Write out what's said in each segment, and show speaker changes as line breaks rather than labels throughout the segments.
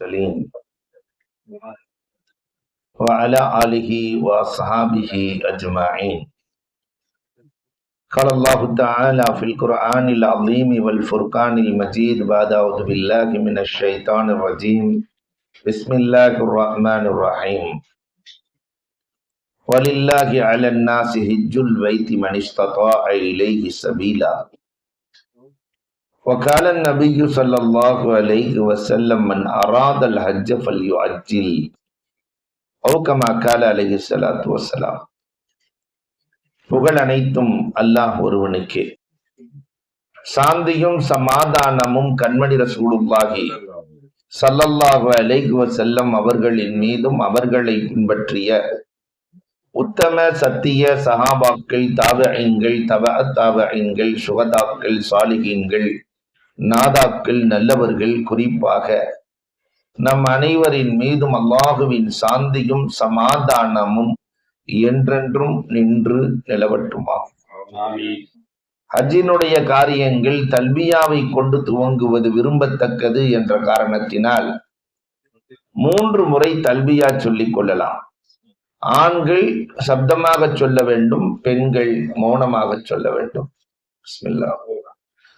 المرسلين. وعلى آله وأصحابه أجمعين. قال الله تعالى في القرآن العظيم والفرقان المجيد بعد أعوذ بالله من الشيطان الرجيم. بسم الله الرحمن الرحيم. ولله على الناس هج البيت من استطاع إليه سبيلا. وقال النبي صلى الله عليه وسلم من أراد الحج فليعجل أو كما قال عليه الصلاة والسلام புகழ் அனைத்தும் அல்லாஹ் ஒருவனுக்கே சாந்தியும் சமாதானமும் கண்மணி ரசூலுல்லாஹி சல்லல்லாஹு அலைஹி வஸல்லம் அவர்களின் மீதும் அவர்களை பின்பற்றிய உத்தம சத்திய சஹாபாக்கள் தாவகங்கள் தவ தாவகங்கள் சுகதாக்கள் சாலிகீன்கள் நாதாக்கள் நல்லவர்கள் குறிப்பாக. நம் அனைவரின் மீதும் அல்லாஹுவின் சாந்தியும் சமாதானமும் என்றென்றும் நின்று நிலவட்டுமா ஹஜ்ஜினுடைய காரியங்கள் தல்பியாவை கொண்டு துவங்குவது விரும்பத்தக்கது என்ற காரணத்தினால் மூன்று முறை தல்பியா சொல்லிக் கொள்ளலாம். ஆண்கள் சப்தமாக சொல்ல வேண்டும் பெண்கள் மௌனமாக சொல்ல வேண்டும். பிஸ்மில்லா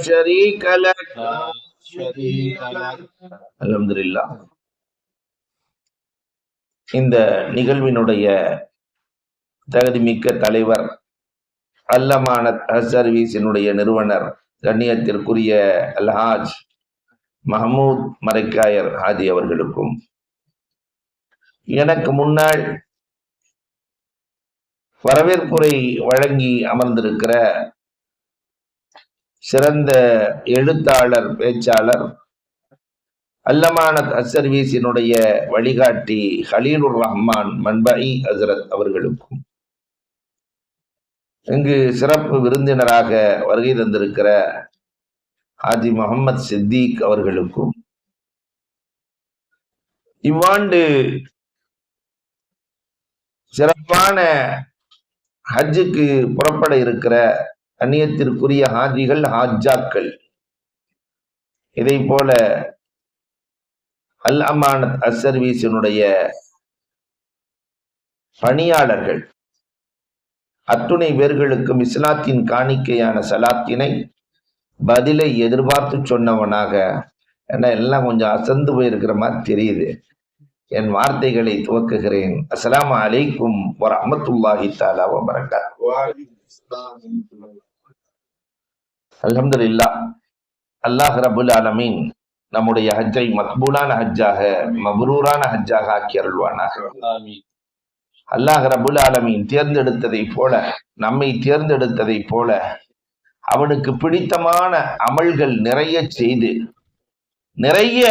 شريك لك الحمد لله இந்த நிகழ்வினுடைய தகுதிமிக்க தலைவர் அல்லமானத் சர்வீஸினுடைய நிறுவனர் கண்ணியத்திற்குரிய அல்ஹாஜ் மஹமூத் மரைக்காயர் ஹாதி அவர்களுக்கும் எனக்கு முன்னால் வரவேற்புரை வழங்கி அமர்ந்திருக்கிற சிறந்த எழுத்தாளர் பேச்சாளர் அல்லமான அசர்வீஸினுடைய வழிகாட்டி ஹலீலுர் ரஹ்மான் மன்பை ஹசரத் அவர்களுக்கும் இங்கு சிறப்பு விருந்தினராக வருகை தந்திருக்கிற ஹாஜி முகமது சித்திக் அவர்களுக்கும் இவ்வாண்டு சிறப்பான ஹஜ்ஜுக்கு புறப்பட இருக்கிற கண்ணியத்திற்குரிய ஹாஜிகள் ஹாஜாக்கள். இதை போல அல் அமானத் அசர்வீஸினுடைய பணியாளர்கள் அத்துணை பேர்களுக்கும் இஸ்லாத்தின் காணிக்கையான சலாத்தினை பதிலை எதிர்பார்த்து சொன்னவனாக ஏன்னா எல்லாம் கொஞ்சம் அசந்து போயிருக்கிற மாதிரி தெரியுது. என் வார்த்தைகளை துவக்குகிறேன். அஸ்லாம் அலைக்கும் ஒரு அமத்துல்லாஹி தாலா வரகாத் அலமதுல்லா அல்லாஹ் ரபுல் ஆலமீன் நம்முடைய ஹஜ்ஜை மக்பூலான ஹஜ்ஜாக மபரூரான ஹஜ்ஜாக ஆக்கி அருள்வானாக. அல்லாஹ் ரபுல் ஆலமீன் தேர்ந்தெடுத்ததை போல நம்மை தேர்ந்தெடுத்ததை போல அவனுக்கு பிடித்தமான அமல்கள் நிறைய செய்து நிறைய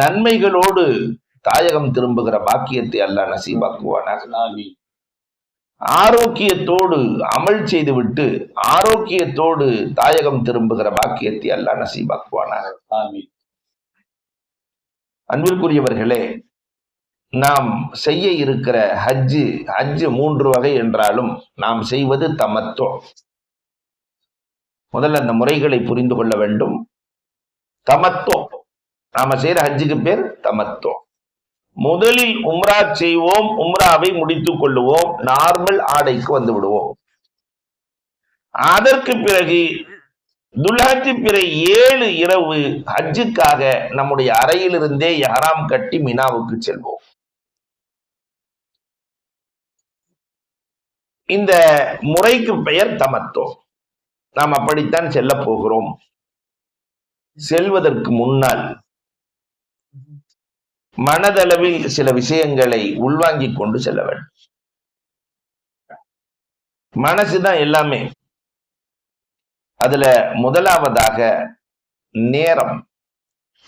நன்மைகளோடு தாயகம் திரும்புகிற பாக்கியத்தை அல்லாஹ் நசீபாக்குவானாக. ஆரோக்கியத்தோடு அமல் செய்துவிட்டு ஆரோக்கியத்தோடு தாயகம் திரும்புகிற பாக்கியத்தை அல்லாஹ் நசீபாக்குவானாக. அன்பிற்குரியவர்களே நாம் செய்ய இருக்கிற ஹஜ்ஜு ஹஜ்ஜு மூன்று வகை என்றாலும் நாம் செய்வது தமத்தோ. முதல்ல அந்த முறைகளை புரிந்து கொள்ள வேண்டும். தமத்தோ. நாம செய்யற ஹஜ்ஜுக்கு பேர் தமத்தோ. முதலில் உம்ரா செய்வோம் உம்ராவை முடித்துக் கொள்ளுவோம் நார்மல் ஆடைக்கு வந்து விடுவோம். அதற்கு பிறகு துல்ஹஜ் பிறை ஏழு இரவு ஹஜ்ஜுக்காக நம்முடைய அறையிலிருந்தே யஹராம் கட்டி மினாவுக்கு செல்வோம். இந்த முறைக்கு பெயர் தமத்தோ நாம் அப்படித்தான் செல்ல போகிறோம். செல்வதற்கு முன்னால் மனதளவில் சில விஷயங்களை உள்வாங்கி கொண்டு செல்ல வேண்டும். மனசுதான் எல்லாமே. அதுல முதலாவதாக நேரம்.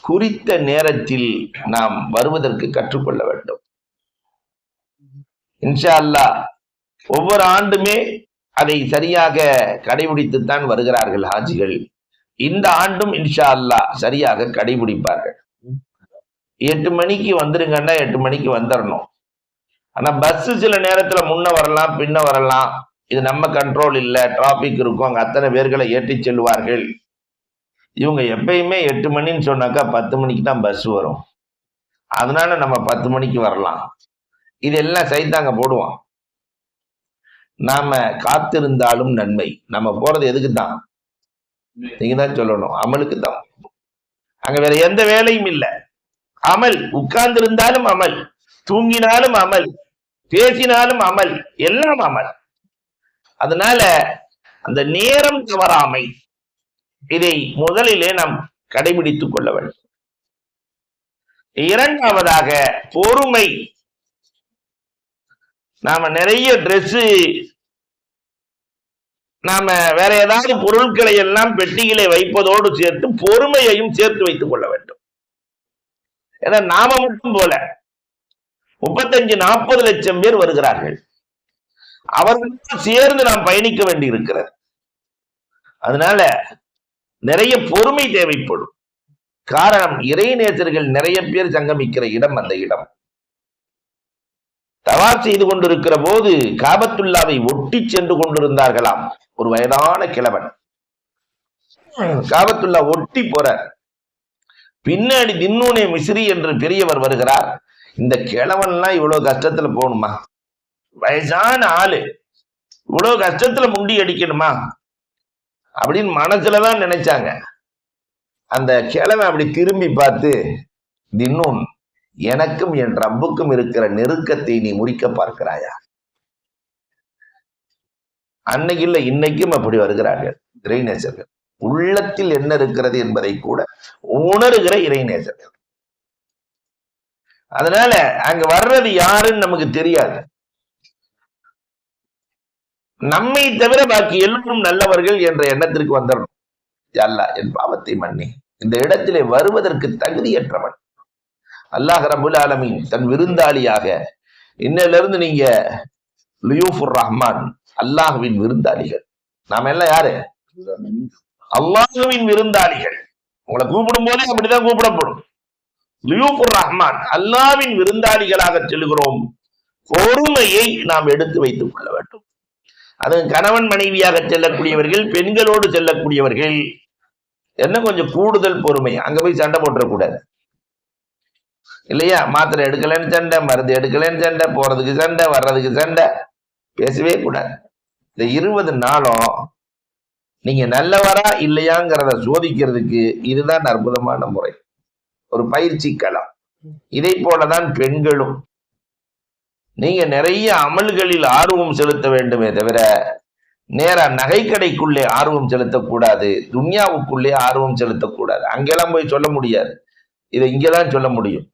குறித்த நேரத்தில் நாம் வருவதற்கு கற்றுக்கொள்ள வேண்டும். இன்ஷா அல்லாஹ் ஒவ்வொரு ஆண்டுமே அதை சரியாக கடைபிடித்துத்தான் வருகிறார்கள் ஹாஜிகள். இந்த ஆண்டும் இன்ஷா அல்லாஹ் சரியாக கடைபிடிப்பார்கள். எட்டு மணிக்கு வந்துருங்கன்னா எட்டு மணிக்கு வந்துடணும் ஆனா பஸ் சில நேரத்துல முன்ன வரலாம் பின்ன வரலாம். இது நம்ம கண்ட்ரோல் இல்லை டிராபிக் இருக்கும் அங்க அத்தனை பேர்களை ஏற்றி செல்வார்கள் இவங்க எப்பயுமே எட்டு மணின்னு சொன்னாக்கா பத்து மணிக்கு தான் பஸ் வரும். அதனால நம்ம பத்து மணிக்கு வரலாம். இதெல்லாம் சைத்தாங்க போடுவான். நாம காத்திருந்தாலும் நன்மை. நம்ம போறது எதுக்கு தான் நீங்க தான் சொல்லணும். அமலுக்கு தான் அங்க வேற எந்த வேலையும் இல்லை. அமல் உட்கார்ந்திருந்தாலும் அமல் தூங்கினாலும் அமல் பேசினாலும் அமல் எல்லாம் அமல். அதனால அந்த நேரம் தவறாமை இதை முதலிலே நாம் கடைபிடித்துக் கொள்ள வேண்டும். இரண்டாவதாக பொறுமை. நாம நிறைய ட்ரெஸ் நாம வேற ஏதாவது பொருட்களை எல்லாம் பெட்டிகளை வைப்பதோடு சேர்த்து பொறுமையையும் சேர்த்து வைத்துக் கொள்ள வேண்டும். ஏன்னா நாம மட்டும் போல. முப்பத்தஞ்சு நாற்பது லட்சம் பேர் வருகிறார்கள். அவர்களோடு சேர்ந்து நாம் பயணிக்க வேண்டி இருக்கிறது அதனால நிறைய பொறுமை தேவைப்படும். காரணம் இறைநேசர்கள் நிறைய பேர் சங்கமிக்கிற இடம் அந்த இடம். தவா செய்து கொண்டிருக்கிற போது காபத்துல்லாவை ஒட்டி சென்று கொண்டிருந்தார்களாம். ஒரு வயதான கிழவன். காபத்துல்லா ஒட்டி போறார். பின்னாடி தின்னுனே மிஸ்ரி என்று பெரியவர் வருகிறார். இந்த கிழவன்லாம் இவ்வளவு கஷ்டத்துல போகணுமா? வயசான ஆளு. இவ்வளவு கஷ்டத்துல முண்டி அடிக்கணுமா? அப்படின்னு மனசுலதான் நினைச்சாங்க. அந்த கிழவன் அப்படி திரும்பி பார்த்து தின்னூன் எனக்கும் என் ரப்புக்கும் இருக்கிற நெருக்கத்தை நீ முறிக்க பார்க்கிறாயா? அன்னைக்கு இல்ல இன்னைக்கும் அப்படி வருகிறார்கள். இறைநேசர்கள் உள்ளத்தில் என்ன இருக்கிறது என்பதை கூட உணர்கிற இறைநேசர்கள். அதனால அங்க வர்றது யாருன்னு நமக்கு தெரியாது. நம்மை தவிர பாக்கி எல்லோரும் நல்லவர்கள் என்ற எண்ணத்திற்கு வந்துடணும் அல்லா என் பாவத்தை மன்னி இந்த இடத்திலே வருவதற்கு தகுதியற்றவன். அல்லாஹ் ரபுல் ஆலமீன் தன் விருந்தாளியாக இன்னிலிருந்து நீங்க லியூஃபுர் ரஹ்மான் அல்லாஹுவின் விருந்தாளிகள். நாம எல்லாம் யாரு அல்லாஹுவின் விருந்தாளிகள். உங்களை கூப்பிடும் போதே அப்படிதான் கூப்பிடப்படும். லியூபுர் ரஹ்மான் அல்லாவின் விருந்தாளிகளாக செல்கிறோம். பொறுமையை நாம் எடுத்து வைத்துக் கொள்ள வேண்டும். அது கணவன் மனைவியாக செல்லக்கூடியவர்கள் பெண்களோடு செல்லக்கூடியவர்கள் என்ன கொஞ்சம் கூடுதல் பொறுமை அங்க போய் சண்டை போட்டுறக்கூடாது. இல்லையா? மாத்திரை எடுக்கலன்னு சண்டை மருந்து எடுக்கலன்னு சண்டை போறதுக்கு சண்டை வர்றதுக்கு சண்டை பேசவே கூடாது. இந்த இருபது நாளும் நீங்க நல்லவரா இல்லையாங்கிறத சோதிக்கிறதுக்கு இதுதான் அற்புதமான முறை. ஒரு பயிற்சி களம். இதை போலதான் பெண்களும். நீங்க நிறைய அமல்களில் ஆர்வம் செலுத்த வேண்டுமே தவிர நேரா நகைக்கடைக்குள்ளே ஆர்வம் செலுத்தக்கூடாது துன்யாவுக்குள்ளே ஆர்வம் செலுத்தக்கூடாது. அங்கெல்லாம் போய் சொல்ல முடியாது. இதை இங்கெல்லாம் சொல்ல முடியும்.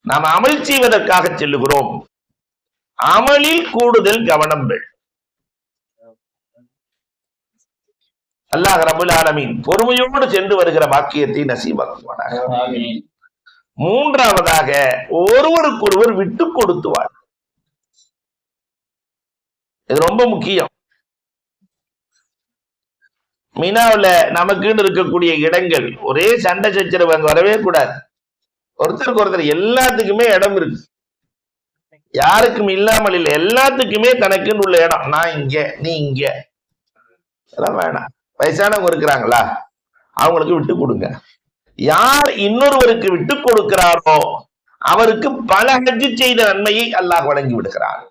நாம் அமல் செய்வதற்காக செல்லுகிறோம். அமலில் கூடுதல் கவனம் வேண்டும் அல்லாஹ் ரபுல் ஆலமீன் பொறுமையோடு சென்று வருகிற வாக்கியத்தை நசீபாக்குவானாக. மூன்றாவதாக ஒருவருக்கொருவர் விட்டு கொடுத்துவார். இது ரொம்ப முக்கியம். மீனாவுல நமக்குன்னு இருக்கக்கூடிய இடங்கள் ஒரே சண்டை சச்சரவு அங்க வரவே கூடாது. ஒருத்தருக்கு ஒருத்தர் எல்லாத்துக்குமே இடம் இருக்கு. யாருக்கும் இல்லாமல் இல்லை எல்லாத்துக்குமே தனக்குன்னு உள்ள இடம். நான் இங்க நீ இங்க. அதெல்லாம் வேணாம். வயசானவங்க இருக்கிறாங்களா? அவங்களுக்கு விட்டு கொடுங்க. யார் இன்னொருவருக்கு விட்டு கொடுக்கிறாரோ அவருக்கு பல ஹஜ்ஜு செய்த நன்மையை அல்லாஹ் வழங்கி விடுகிறார்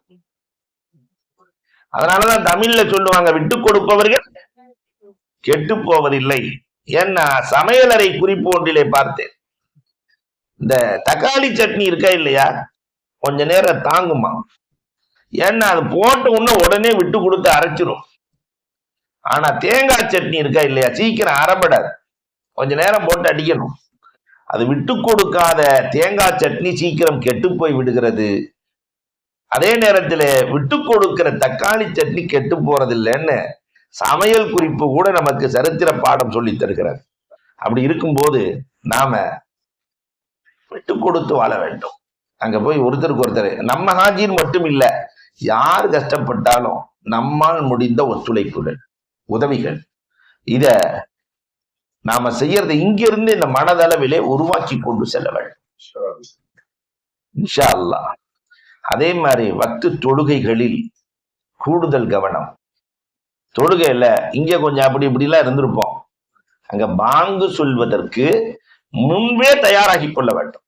அதனாலதான் தமிழ்ல சொல்லுவாங்க விட்டு கொடுப்பவர்கள் கெட்டு போவதில்லை. ஏன்னா சமையலறை குறிப்பு ஒன்றிலே பார்த்தேன். இந்த தக்காளி சட்னி இருக்கா இல்லையா? கொஞ்ச நேரம் தாங்குமா? ஏன்னா அது போட்ட உடனே உடனே விட்டு கொடுத்து அரைச்சிரும். ஆனா தேங்காய் சட்னி இருக்கா இல்லையா? சீக்கிரம் அறப்படாது கொஞ்ச நேரம் போட்டு அடிக்கணும். அது விட்டு கொடுக்காத தேங்காய் சட்னி சீக்கிரம் கெட்டு போய் விடுகிறது. அதே நேரத்தில் விட்டு கொடுக்கிற தக்காளி சட்னி கெட்டு போறதில்லைன்னு சமையல் குறிப்பு கூட நமக்கு சரித்திர பாடம் சொல்லி தருகிறார் அப்படி இருக்கும்போது நாம விட்டு கொடுத்து வாழ வேண்டும். அங்க போய் ஒருத்தருக்கு ஒருத்தர் நம்ம ஹாஜின் மட்டும் இல்லை யார் கஷ்டப்பட்டாலும் நம்மால் முடிந்த ஒத்துழைப்புகள். உதவிகள். இத நாம செய்யறது இங்கிருந்து இந்த மனதளவிலே உருவாக்கி கொண்டு செல்ல வேண்டும். இன்ஷா அல்லாஹ் அதே மாதிரி வக்து தொழுகைகளில் கூடுதல் கவனம். தொழுகையில இங்க கொஞ்சம் அப்படி இப்படிலாம் இருந்திருப்போம். அங்க பாங்கு சொல்வதற்கு முன்பே தயாராகி கொள்ள வேண்டும்.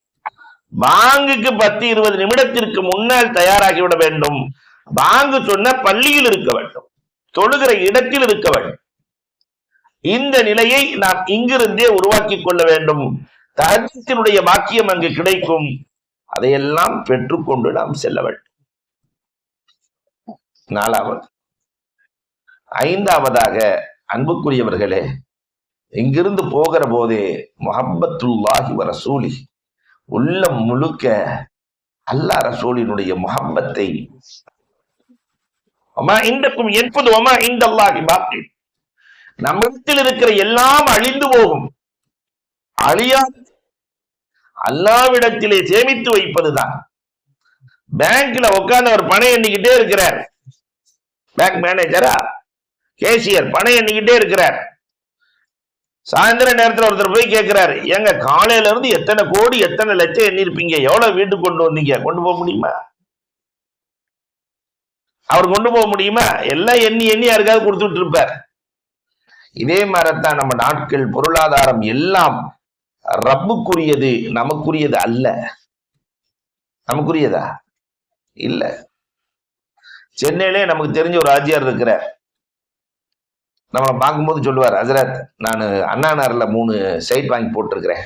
பாங்குக்கு பத்து இருபது நிமிடத்திற்கு முன்னால் தயாராகி விட வேண்டும். பாங்கு சொன்ன பள்ளியில் இருக்க வேண்டும். தொழுகிற இடத்தில் இருக்க வேண்டும். இந்த நிலையை நாம் இங்கிருந்தே உருவாக்கி கொள்ள வேண்டும். தகத்தினுடைய வாக்கியம் அங்கு கிடைக்கும். அதையெல்லாம் பெற்றுக்கொண்டு நாம் செல்ல வேண்டும். நாலாவது ஐந்தாவதாக அன்புக்குரியவர்களே இங்கிருந்து போகிற போதே முஹப்பத்துல்லாஹி வர சூழி உள்ளம் முழுக்க அல்லாஹ் ரசூலினுடைய முகம்பத்தை அம்மா இந்தக்கும் என்பது அம்மா இந்த அல்லாஹி பாக்கி நம்மிடத்தில் இருக்கிற எல்லாம் அழிந்து போகும். அழியா அல்லாவிடத்திலே சேமித்து வைப்பதுதான். பேங்க்ல உட்கார்ந்து அவர் பணம் எண்ணிக்கிட்டே இருக்கிறார். பேங்க் மேனேஜரா கேசியர் பணம் எண்ணிக்கிட்டே இருக்கிறார். சாயந்தர நேரத்தில் ஒருத்தர் போய் கேட்கிறாரு எங்க காலையில இருந்து எத்தனை கோடி எத்தனை லட்சம் எண்ணிருப்பீங்க? எவ்வளவு வீட்டுக்கு கொண்டு வந்தீங்க? கொண்டு போக முடியுமா? அவர் கொண்டு போக முடியுமா? எல்லாம் எண்ணி எண்ணி யாருக்காவது கொடுத்துட்டு இருப்பார். இதே மாதிரிதான் நம்ம நாட்கள் பொருளாதாரம் எல்லாம் ரப்புக்குரியது நமக்குரியது அல்ல. நமக்குரியதா? இல்ல. சென்னையிலே நமக்கு தெரிஞ்ச ஒரு ஆஜியார் இருக்கிறார். நம்ம பார்க்கும்போது சொல்லுவார் ஹசரத் நான் அண்ணா நகரில் மூணு சைட் வாங்கி போட்டிருக்கிறேன்.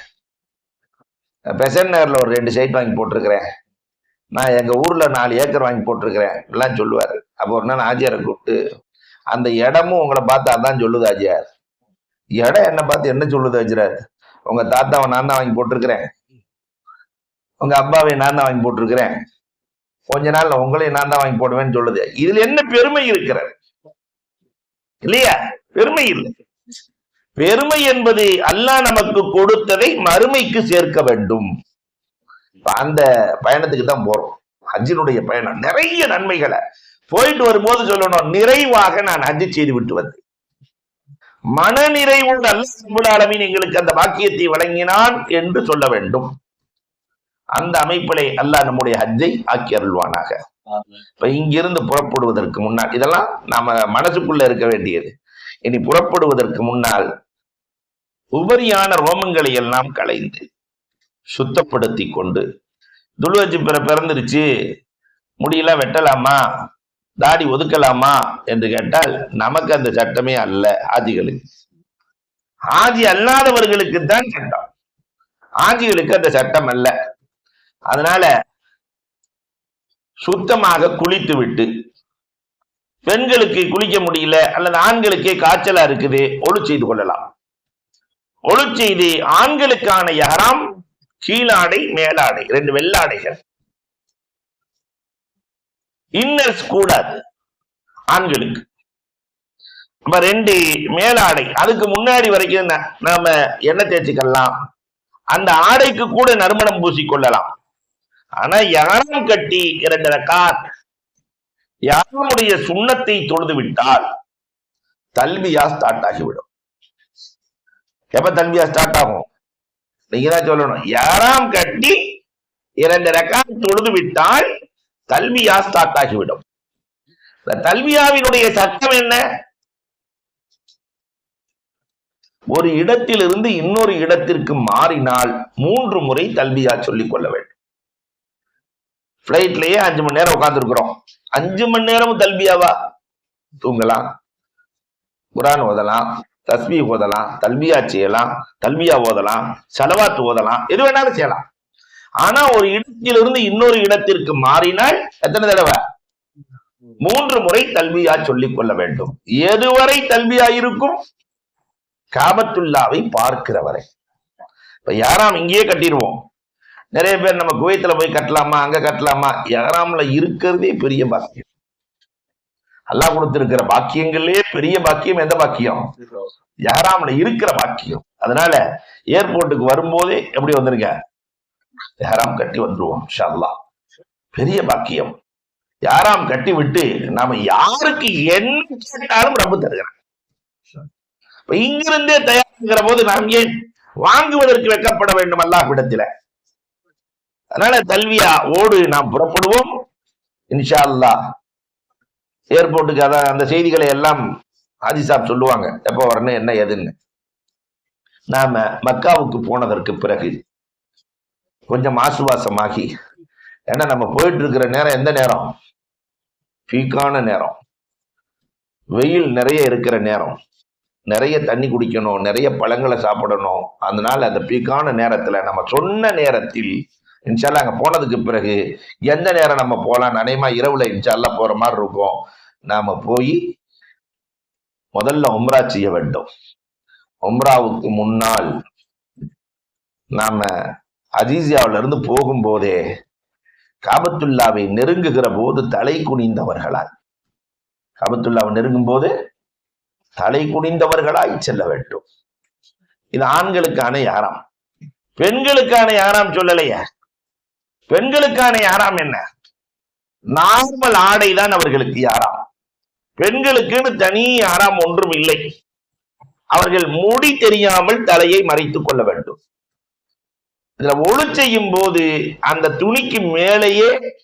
பெசன் நகர்ல ஒரு ரெண்டு சைட் வாங்கி போட்டிருக்கிறேன். நான் எங்க ஊர்ல நாலு ஏக்கர் வாங்கி போட்டிருக்கிறேன். எல்லாம் சொல்லுவார். அப்போ ஒரு நாள் ஆஜியாரை கூப்பிட்டு அந்த இடமும் உங்களை பார்த்து அதான் சொல்லுது ஆஜியார் இடம் என்ன பார்த்து என்ன சொல்லுது ஆஜிரார் உங்க தாத்தாவை நான் தான் வாங்கி போட்டிருக்கிறேன். உங்க அப்பாவை நான் தான் வாங்கி போட்டிருக்கிறேன். கொஞ்ச நாள்ல உங்களையும் நான் தான் வாங்கி போடுவேன்னு சொல்லுது. இதுல என்ன பெருமை இருக்கிறது? இல்லையா? பெருமை இல்லை. பெருமை என்பது அல்லாஹ் நமக்கு கொடுத்ததை மறுமைக்கு சேர்க்க வேண்டும். இப்ப அந்த பயணத்துக்கு தான் போறோம். ஹஜ்ஜினுடைய பயணம். நிறைய நன்மைகளை. போயிட்டு வரும்போது சொல்லணும் நிறைவாக நான் ஹஜ்ஜி செய்து விட்டு வந்தேன். மன நிறைவோடு அல்லாஹ் எங்களுக்கு அந்த பாக்கியத்தை வழங்கினான் என்று சொல்ல வேண்டும். அந்த அமைப்பிலே அல்லாஹ் நம்முடைய ஹஜ்ஜை ஆக்கி அருள்வானாக. இப்ப இங்கிருந்து புறப்படுவதற்கு முன்னால் இதெல்லாம் நாம மனசுக்குள்ள இருக்க வேண்டியது. இனி புறப்படுவதற்கு முன்னால் உபரியான ரோமங்களை எல்லாம் களைந்து சுத்தப்படுத்தி கொண்டு துல்வஜி பிற பிறந்துருச்சு. முடியெல்லாம் வெட்டலாமா? தாடி ஒதுக்கலாமா? என்று கேட்டால் நமக்கு அந்த சட்டமே அல்ல ஆதிகளுக்கு ஆதி அல்லாதவர்களுக்கு தான் சட்டம். ஆதிகளுக்கு அந்த சட்டம் அல்ல. அதனால சுத்தமாக குளித்து விட்டு பெண்களுக்கு குளிக்க முடியல அல்லது ஆண்களுக்கே காய்ச்சலா இருக்குது ஒழு செய்து கொள்ளலாம். ஒழு செய்து ஆண்களுக்கான யாராம் கீழாடை மேலாடை ரெண்டு வெள்ளாடைகள். இன்னர்ஸ் கூடாது ஆண்களுக்கு. நம்ம ரெண்டு மேலாடை அதுக்கு முன்னாடி வரைக்கும் நாம எண்ணெய் தேய்ச்சிக்கலாம். அந்த ஆடைக்கு கூட நறுமணம் பூசிக்கொள்ளலாம். ஆனா யாரும் கட்டி இரண்டு ரக்காத் யாருடைய சுண்ணத்தை தொழுது விட்டால் தல்வியா ஸ்டார்ட் ஆகிவிடும். எப்ப தல்வியா ஸ்டார்ட் ஆகும்? நீங்க தான் சொல்லணும். ஏழாம் கட்டி இரண்டு ரக்காத் தொழுது விட்டால் தல்வியா ஸ்டார்ட் ஆகிவிடும். இந்த தல்வியாவினுடைய சட்டம் என்ன? ஒரு இடத்திலிருந்து இன்னொரு இடத்திற்கு மாறினால் மூன்று முறை தல்வியா சொல்லிக் கொள்ள வேண்டும். பிளைட்லயே அஞ்சு மணி நேரம் உட்காந்துருக்குறோம் அஞ்சு மணி நேரமும் தல்வியாவா தூங்கலாம். குரான் ஓதலாம். தஸ்மி ஓதலாம் தல்மியா செய்யலாம் தல்மியா ஓதலாம் செலவாத்து ஓதலாம் எது வேணாலும் செய்யலாம். ஆனா ஒரு இடத்திலிருந்து இன்னொரு இடத்திற்கு மாறினால் எத்தனை தடவை? மூன்று முறை தல்வியா சொல்லிக் கொள்ள வேண்டும். எதுவரை தல்வியா இருக்கும்? காபத்துல்லாவை பார்க்கிற வரை. இப்ப யாராம் இங்கேயே கட்டிடுவோம். நிறைய பேர் நம்ம குவைத்துல போய் கட்டலாமா அங்க கட்டலாமா? யாராம்ல இருக்கிறதே பெரிய பாக்கியம். அல்லாஹ் கொடுத்திருக்கிற பாக்கியங்கள்லயே பெரிய பாக்கியம். எந்த பாக்கியம்? யாராம்ல இருக்கிற பாக்கியம். அதனால ஏர்போர்ட்டுக்கு வரும்போதே எப்படி வந்திருக்க? யாராம் கட்டி வந்துருவோம் ஷல்லா பெரிய பாக்கியம். யாராம் கட்டி விட்டு நாம யாருக்கு என்ன கேட்டாலும் ரப்பு தருகிறேன். இங்கிருந்தே தயாரிக்கிற போது நாம் ஏன் வாங்குவதற்கு வைக்கப்பட வேண்டும் அல்லாஹ்விடத்தில அதனால தல்வியா ஓடு நாம் புறப்படுவோம் இன்ஷா அல்லாஹ் ஏர்போர்ட்டுக்கு அதான் அந்த செய்திகளை எல்லாம் ஆதிசாப் சொல்லுவாங்க. எப்போ வரணும் என்ன எதுன்னு. நாம மக்காவுக்கு போனதற்கு பிறகு கொஞ்சம் ஆசுவாசமாகி ஏன்னா நம்ம போயிட்டு இருக்கிற நேரம் எந்த நேரம்? பீக்கான நேரம். வெயில் நிறைய இருக்கிற நேரம். நிறைய தண்ணி குடிக்கணும் நிறைய பழங்களை சாப்பிடணும். அதனால அந்த பீக்கான நேரத்துல நம்ம சொன்ன நேரத்தில் இன்ஷால்லா அங்க போனதுக்கு பிறகு எந்த நேரம் நம்ம போலாம் நனையமா இரவுல இன்ஷால்லா போற மாதிரி இருக்கும். நாம போய் முதல்ல உம்ரா செய்ய வேண்டும். உம்ராவுக்கு முன்னால் நாம அஜீசியாவில இருந்து போகும்போதே காபத்துல்லாவை நெருங்குகிற போது தலை குனிந்தவர்களாய். காபத்துல்லாவை நெருங்கும் போது தலை குனிந்தவர்களாய் செல்ல வேண்டும். இது ஆண்களுக்கான யாராம்? பெண்களுக்கான யாராம் சொல்லலையே? பெண்களுக்கான யாராம் என்ன? நார்மல் ஆடை தான் அவர்களுக்கு யாராம்? பெண்களுக்குன்னு தனி யாராம் ஒன்றும் இல்லை. அவர்கள் முடி தெரியாமல் தலையை மறைத்துக் கொள்ள வேண்டும். இதுல ஒழு செய்யும் போது அந்த துணிக்கு மேலேயே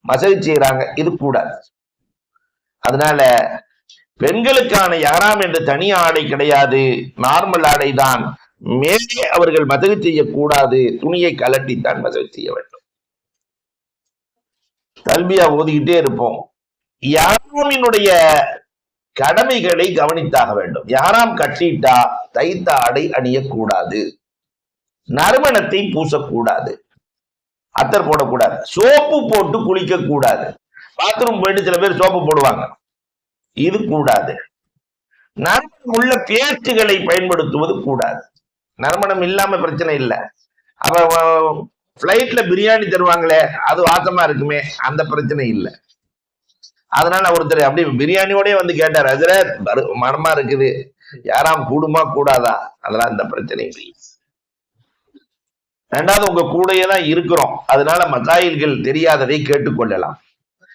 மசதி செய்யறாங்க இது கூடாது. அதனால பெண்களுக்கான யாராம் என்று தனி ஆடை கிடையாது. நார்மல் ஆடை தான். மேலே அவர்கள் மசகு செய்யக்கூடாது. துணியை கலட்டித்தான் மசகு செய்ய வேண்டும். கல்வியா ஓதிக்கிட்டே இருப்போம். யாராமினுடைய கடமைகளை கவனித்தாக வேண்டும். யாராம் கட்டிட்டா தைத்த ஆடை அணியக்கூடாது. நறுமணத்தை பூசக்கூடாது. அத்தர் போடக்கூடாது. சோப்பு போட்டு குளிக்க கூடாது பாத்ரூம் போயிட்டு சில பேர் சோப்பு போடுவாங்க. இது கூடாது. நறுமணம் உள்ள பேஸ்டுகளை பயன்படுத்துவது கூடாது. நறுமணம் இல்லாம பிரச்சனை இல்லை. அப்ப பிளைட்ல பிரியாணி தருவாங்களே அது வாசமா இருக்குமே அந்த பிரச்சனை இல்லை. அதனால ஒருத்தர் அப்படியே பிரியாணியோடய வந்து கேட்டார் ஹசரத் பரு- மனமா இருக்குது. யாராம் கூடுமா கூடாதா? அதெல்லாம் இந்த பிரச்சனை இல்லை. ரெண்டாவது உங்க கூடையே தான் இருக்கிறோம். அதனால மசாயில்கள் தெரியாததை கேட்டுக்கொள்ளலாம்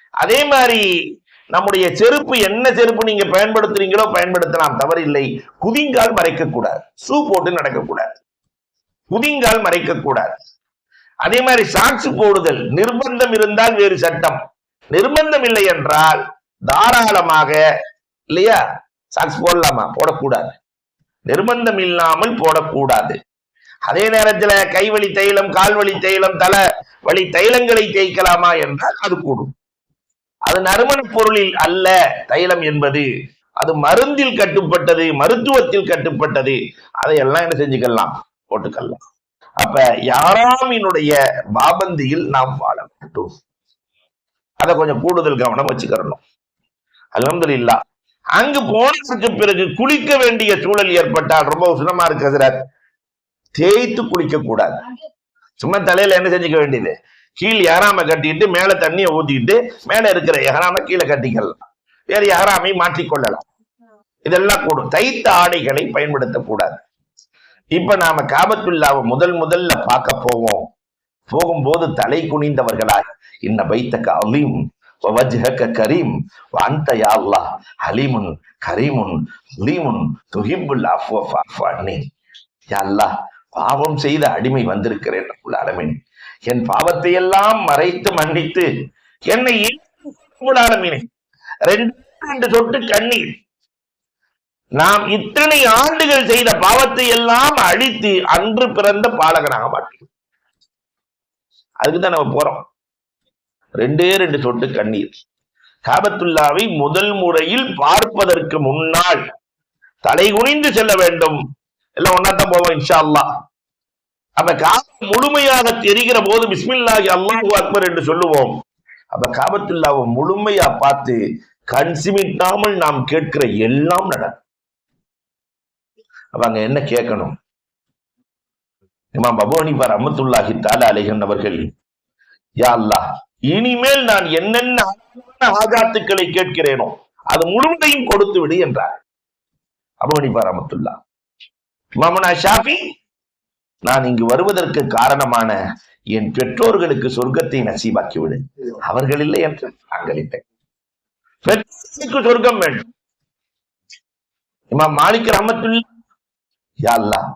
அதே மாதிரி நம்முடைய செருப்பு என்ன செருப்பு நீங்க பயன்படுத்துறீங்களோ பயன்படுத்தலாம். தவறில்லை. குதிங்கால் மறைக்க கூடாது ஷூ போட்டு நடக்கக்கூடாது. குதிங்கால் மறைக்க கூடாது அதே மாதிரி சாக்ஸ் போடுதல். நிர்பந்தம் இருந்தால் வேறு சட்டம். நிர்பந்தம் இல்லை என்றால் தாராளமாக இல்லையா? சாக்ஸ் போடலாமா? போடக்கூடாது. நிர்பந்தம் இல்லாமல் போடக்கூடாது. அதே நேரத்தில் கைவழி தைலம் கால்வழி தைலம் தலை வழி தைலங்களை தேய்க்கலாமா என்றால் அது கூடும். அது நறுமணப் பொருளில் அல்ல தைலம் என்பது. அது மருந்தில் கட்டுப்பட்டது மருத்துவத்தில் கட்டுப்பட்டது. அதையெல்லாம் என்ன செஞ்சுக்கலாம்? போட்டுக்கலாம். அப்ப யாராமினுடைய பாபந்தியில் நாம் வாழ வேண்டும். அதை கொஞ்சம் கூடுதல் கவனம் வச்சுக்கிறணும். இல்லா அங்கு போனதுக்கு பிறகு குளிக்க வேண்டிய சூழல் ஏற்பட்டால் ரொம்ப உஷ்ணமா இருக்கு ஹசரத். தேய்த்து குளிக்க கூடாது. சும்மா தலையில என்ன செஞ்சுக்க வேண்டியது? கீழ் யாராம கட்டிட்டு மேல தண்ணியை ஊத்திக்கிட்டு மேல இருக்கிற யாராம கீழே கட்டிக்கலாம். வேற யாராமை மாற்றிக்கொள்ளலாம். இதெல்லாம் கூடும். தைத்த ஆடைகளை பயன்படுத்தக்கூடாது இப்ப நாம காபத்துல்லாவை முதல் முதல்ல பார்க்க போவோம். போகும்போது தலை குனிந்தவர்களாய். இன்ன பைத்தக்க அலீம் வஜ்ஹக கரீம் வஅன்த யா அல்லாஹ் ஹலீமுன் கரீமுன் ஹலீமுன் துஹிப்புல் யா அல்லாஹ் பாவம் செய்த அடிமை வந்திருக்கிறேன் ரப்புல் ஆலமீன். என் பாவத்தை எல்லாம் மறைத்து மன்னித்து என்னை ரப்புல் ஆலமீனே. ரெண்டு ரெண்டு சொட்டு கண்ணீர். நாம் இத்தனை ஆண்டுகள் செய்த பாவத்தை எல்லாம் அழித்து அன்று பிறந்த பாலகனாக மாட்டேன் அதுக்கு தான் நம்ம போறோம். ரெண்டே ரெண்டு சொட்டு கண்ணீர். காபத்துல்லாவை முதல் முறையில் பார்ப்பதற்கு முன்னால் தலை குனிந்து செல்ல வேண்டும். எல்லாம் ஒன்னாத்தான் போவோம் இன்ஷா அல்லாஹ் அப்ப காபம் முழுமையாக தெரிகிற போது பிஸ்மில்லாஹி அல்லாஹு அக்பர் என்று சொல்லுவோம். அப்ப காபத்துல்லாவை முழுமையா பார்த்து கண் சிமிட்டாமல் நாம் கேட்கிற எல்லாம் நடக்கும். அப்ப அங்க என்ன கேட்கணும்? இமாம் பபோனிபார் ஹனீஃபா தாலா தஆலா அவர்கள் யா அல்லாஹ் இனிமேல் நான் என்னென்ன ஆகாத்துக்களை கேட்கிறேனோ அது முழுமையும் கொடுத்து விடு என்றார். அபு ஹனீஃபா மாமனா ஷாஃபி நான் இங்கு வருவதற்கு காரணமான என் பெற்றோர்களுக்கு சொர்க்கத்தை நசீபாக்கி விடு. அவர்கள் இல்லை என்று நாங்கள் இல்லை. சொர்க்கம் வேண்டும். இமாம் மாலிக் ரமத்துல்லா அல்லாஹ்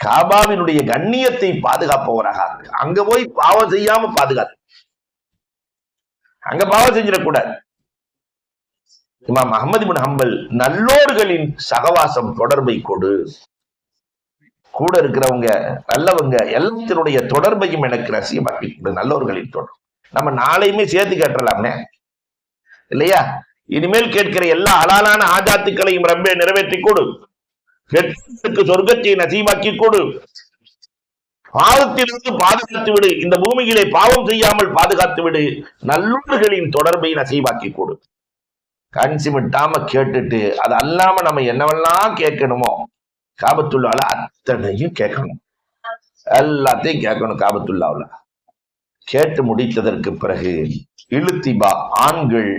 காபாவினுடைய கண்ணியத்தை பாதுகாப்பவராக. அங்க போய் பாவம் செய்யாம பாதுகாத்து. அங்க பாவம் செஞ்சிடக்கூடாது இமாம் அகமது பின் ஹம்பல் நல்லோர்களின் சகவாசம் தொடர்பை கொடு. கூட இருக்கிறவங்க நல்லவங்க எல்லாத்தினுடைய தொடர்பையும் எனக்கு ரசியமாக்கி கொடு நல்லோர்களின் தொடர்பு. நம்ம நாளையுமே சேர்த்து கேட்டலாம்னே. இல்லையா? இனிமேல் கேட்கிற எல்லா அலாலான ஆஜாத்துக்களையும் ரப்பே நிறைவேற்றி கொடு. பெற்றோருக்கு சொர்க்கத்தை நசீமாக்கி கொடு. பாவத்திலிருந்து பாதுகாத்து விடு. இந்த பூமியிலே பாவம் செய்யாமல் பாதுகாத்து விடு. நல்லூர்களின் தொடர்பை நசைவாக்கி கொடு. கண் சிமிட்டாம கேட்டுட்டு அது அல்லாம நம்ம என்னவெல்லாம் கேட்கணுமோ காபத்துள்ளால அத்தனையும் கேட்கணும். எல்லாத்தையும் கேட்கணும் காபத்துள்ளாவில் கேட்டு முடித்ததற்கு பிறகு இழுத்திபா ஆண்கள்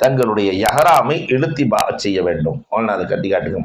தங்களுடைய யகராமை இழுத்திபா செய்ய வேண்டும். அவன் அதை கட்டி காட்டுக்க